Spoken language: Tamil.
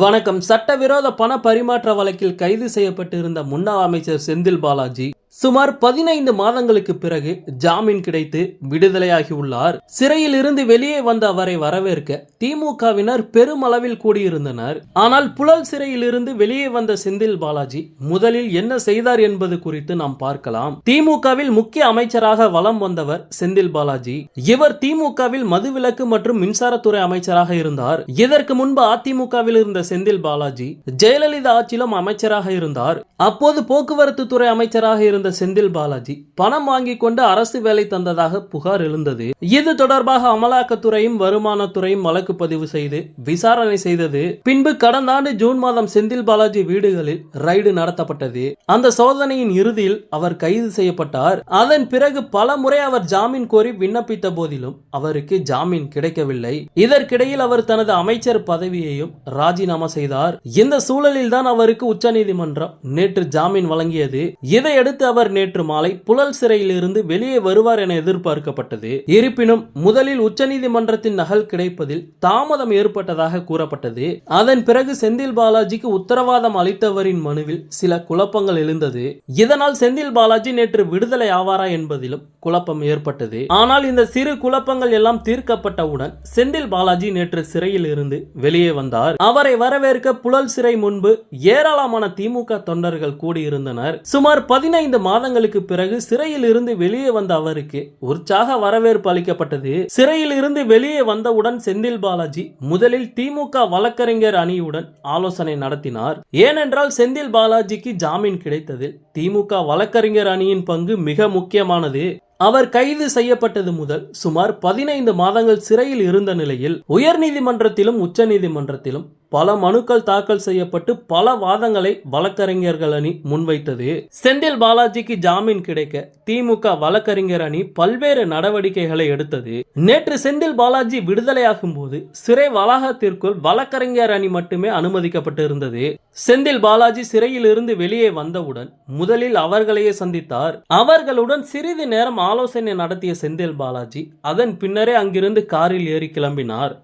வணக்கம். சட்டவிரோத பண பரிமாற்ற வழக்கில் கைது செய்யப்பட்டிருந்த முன்னாள் அமைச்சர் செந்தில் பாலாஜி சுமார் பதினைந்து மாதங்களுக்கு பிறகு ஜாமீன் கிடைத்து விடுதலையாகி உள்ளார் சிறையில் இருந்து வெளியே வந்த அவரை வரவேற்க திமுகவினர் பெருமளவில் கூடியிருந்தனர். ஆனால் புழல் சிறையில் இருந்து வெளியே வந்த செந்தில் பாலாஜி முதலில் என்ன செய்தார் என்பது குறித்து நாம் பார்க்கலாம். திமுகவில் முக்கிய அமைச்சராக வலம் வந்தவர் செந்தில் பாலாஜி. இவர் திமுகவில் மதுவிலக்கு மற்றும் மின்சாரத்துறை அமைச்சராக இருந்தார். இதற்கு முன்பு அதிமுகவில் இருந்த செந்தில் பாலாஜி ஜெயலலிதா ஆட்சியிலும் அமைச்சராக இருந்தார். அப்போது போக்குவரத்து துறை அமைச்சராக இருந்த செந்தில் பாலாஜி பணம் வாங்கி கொண்டு அரசு வேலை தந்ததாக புகார் எழுந்தது. இது தொடர்பாக அமலாக்கத்துறையும் வருமானத்துறையும் வழக்கு பதிவு செய்து விசாரணை செய்தது. பின்பு கடந்த ஆண்டு ஜூன் மாதம் செந்தில் பாலாஜி வீடுகளில் ரைடு நடத்தப்பட்டது. அந்த சோதனையின் இறுதியில் அவர் கைது செய்யப்பட்டார். அதன் பிறகு பல முறை அவர் ஜாமீன் கோரி விண்ணப்பித்த போதிலும் அவருக்கு ஜாமீன் கிடைக்கவில்லை. இதற்கிடையில் அவர் தனது அமைச்சர் பதவியையும் ராஜினாமா செய்தார். இந்த சூழலில் தான் அவருக்கு உச்சநீதிமன்றம் நேற்று ஜாமீன் வழங்கியது. இதையடுத்து அவர் நேற்று மாலை புழல் சிறையிலிருந்து வெளியே வருவார் என எதிர்பார்க்கப்பட்டது. இருப்பினும் முதலில் உச்சநீதிமன்றத்தின் நகல் கிடைப்பதில் தாமதம் ஏற்பட்டதாக கூறப்பட்டது. அதன் பிறகு செந்தில் பாலாஜிக்கு உத்தரவாதம் அளித்தவரின் மனுவில் சில குழப்பங்கள் எழுந்தது. இதனால் செந்தில் பாலாஜி நேற்று விடுதலை ஆவாரா என்பதிலும் குழப்பம் ஏற்பட்டது. ஆனால் இந்த சிறு குழப்பங்கள் எல்லாம் தீர்க்கப்பட்டவுடன் செந்தில் பாலாஜி நேற்று சிறையில் இருந்து வெளியே வந்தார். அவரை வரவேற்க புழல் சிறை முன்பு ஏராளமான திமுக தொண்டர்கள் கூடியிருந்தனர். சுமார் பதினைந்து மாதங்களுக்கு பிறகு சிறையில் இருந்து வெளியே வந்த அவருக்கு உற்சாக வரவேற்பு அளிக்கப்பட்டது. சிறையில் இருந்து வெளியே வந்தவுடன் செந்தில் பாலாஜி முதலில் திமுக வழக்கறிஞர் அணியுடன் ஆலோசனை நடத்தினார். ஏனென்றால் செந்தில் பாலாஜிக்கு ஜாமீன் கிடைத்ததில் திமுக வழக்கறிஞர் அணியின் பங்கு மிக முக்கியமானது. அவர் கைது செய்யப்பட்டது முதல் சுமார் பதினைந்து மாதங்கள் சிறையில் இருந்த நிலையில் உயர்நீதிமன்றத்திலும் உச்சநீதிமன்றத்திலும் பல மனுக்கள் தாக்கல் செய்யப்பட்டு பல வாதங்களை வழக்கறிஞர்கள் அணி முன்வைத்தது. செந்தில் பாலாஜிக்கு ஜாமீன் கிடைக்க திமுக வழக்கறிஞர் அணி பல்வேறு நடவடிக்கைகளை எடுத்தது. நேற்று செந்தில் பாலாஜி விடுதலையாகும் போது சிறை வளாகத்திற்குள் வழக்கறிஞர் அணி மட்டுமே அனுமதிக்கப்பட்டிருந்தது. செந்தில் பாலாஜி சிறையில் இருந்து வெளியே வந்தவுடன் முதலில் அவர்களையே சந்தித்தார். அவர்களுடன் சிறிது நேரம் ஆலோசனை நடத்திய செந்தில் பாலாஜி அதன் பின்னரே அங்கிருந்து காரில் ஏறி கிளம்பினார்.